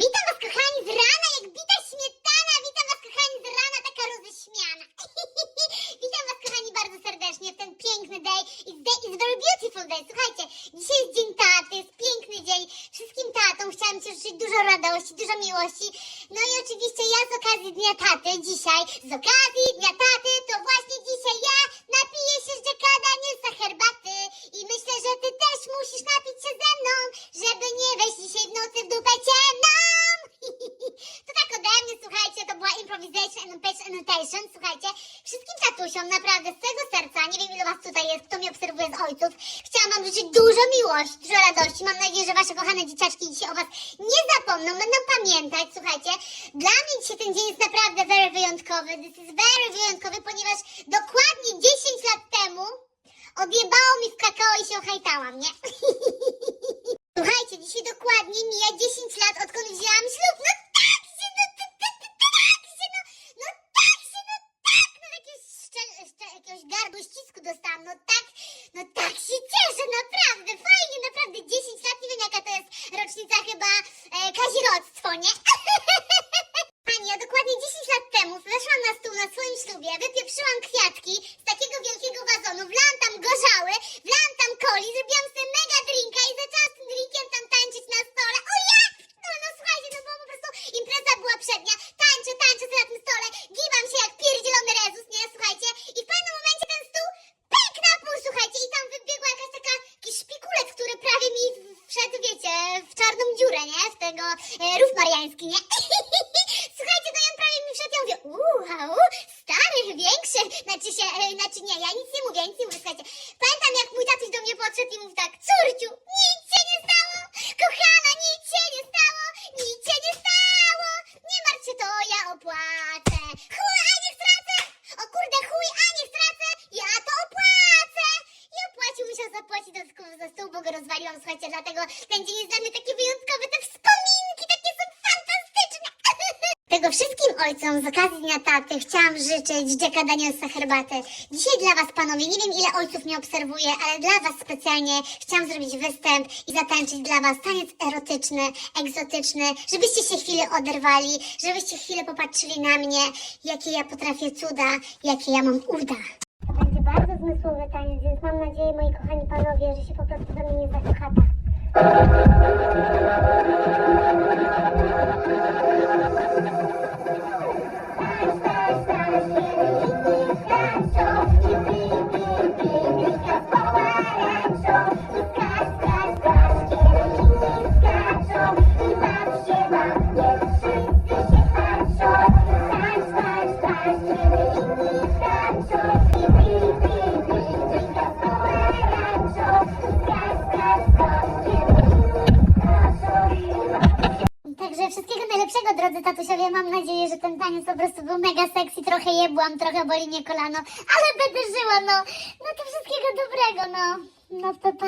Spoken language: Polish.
Witam was kochani z rana, jak bita śmietana. Witam was kochani z rana, taka roześmiana. Witam was kochani bardzo serdecznie w ten piękny day. It's, day. it's very beautiful day. Słuchajcie, dzisiaj jest dzień taty, jest piękny dzień. Wszystkim tatom chciałam ci życzyć dużo radości, dużo miłości. No i oczywiście ja z okazji Dnia Taty dzisiaj, z okazji Dnia Taty, to właśnie dzisiaj ja napiję się z Jackada Nilsa herbaty. I myślę, że ty też musisz napić się ze mną, żeby nie wejść dzisiaj w nocy w dupę ciemną. To tak ode mnie, słuchajcie, to była improvisation and annotation, słuchajcie. Wszystkim tatusiom, naprawdę, z całego serca, nie wiem ile was tutaj jest, kto mnie obserwuje z ojców, chciałam wam życzyć dużo miłości, dużo radości. Mam nadzieję, że wasze kochane dzieciaczki dzisiaj o was nie zapomną, będą pamiętać, słuchajcie. Dla mnie dzisiaj ten dzień jest naprawdę very wyjątkowy. This is very wyjątkowy, ponieważ dokładnie 10 lat temu odjebało mi w kakao i się ohajtałam, nie? Słuchajcie, dzisiaj dokładnie mija 10 lat, odkąd wzięłam ślub. No tak się, no t- t- t- tak się, no, no tak się, no tak, no jakiegoś, szcze- szcze- jakiegoś gardło ścisku dostałam, no tak, no tak się cieszę, naprawdę, fajnie, naprawdę 10 lat, nie wiem jaka to jest rocznica chyba e, kazirodztwo, nie? Pani, ja dokładnie 10 lat temu weszłam na stół na swoim ślubie, wypieprzyłam kwiatki z takiego wielkiego wazonu, wlałam tam gorzały, wlałam tam coli, zrobiłam sobie mega drinka i zaczęłam z tym drinkiem tam tańczyć na stole. O ja! No, no słuchajcie, to było po prostu, impreza była przednia, tańczę, tańczę sobie na tym stole, gibam się jak pierdzielony rezus, nie, słuchajcie, i w pewnym momencie ten stół pyk na pół, słuchajcie, i tam wybiegła jakaś taka, jakiś szpikulec, który prawie mi wszedł, wiecie, w czarną dziurę, nie, w tego e, rów mariański, nie? Słuchajcie, i on prawie mi wszedł, ja mówię, uuu, stary, większy, znaczy się, e, znaczy nie, ja nic nie mówię, ja nic nie mówię, słuchajcie. Pamiętam, jak mój tatuś do mnie podszedł i mówi tak, córciu, nic się nie stało, kochana, nic się nie stało, nic się nie stało, nie martw się, to ja opłacę, chuj, a nie stracę, o kurde, chuj, a nie stracę, ja to opłacę. I opłacił, musiał zapłacić dodatkowo za stół, bo go rozwaliłam, słuchajcie, dlatego ten dzień jest dla mnie taki wyjątkowy, te wspominki takie są fantastyczne. Tego wszystkim ojcom z okazji Dnia Taty chciałam życzyć Jacka Danielsa herbaty. Dzisiaj dla Was, panowie, nie wiem ile ojców mnie obserwuje, ale dla Was specjalnie chciałam zrobić występ i zatańczyć dla Was taniec erotyczny, egzotyczny, żebyście się chwilę oderwali, żebyście chwilę popatrzyli na mnie, jakie ja potrafię cuda, jakie ja mam uda. Zmysłowy taniec, więc mam nadzieję, moi kochani panowie, że się po prostu we mnie nie Także wszystkiego najlepszego, drodzy tatusiowie. Mam nadzieję, że ten taniec po prostu był mega sexy. Trochę jebłam, trochę boli mnie kolano, ale będę żyła, no. No to wszystkiego dobrego, no. No to pa.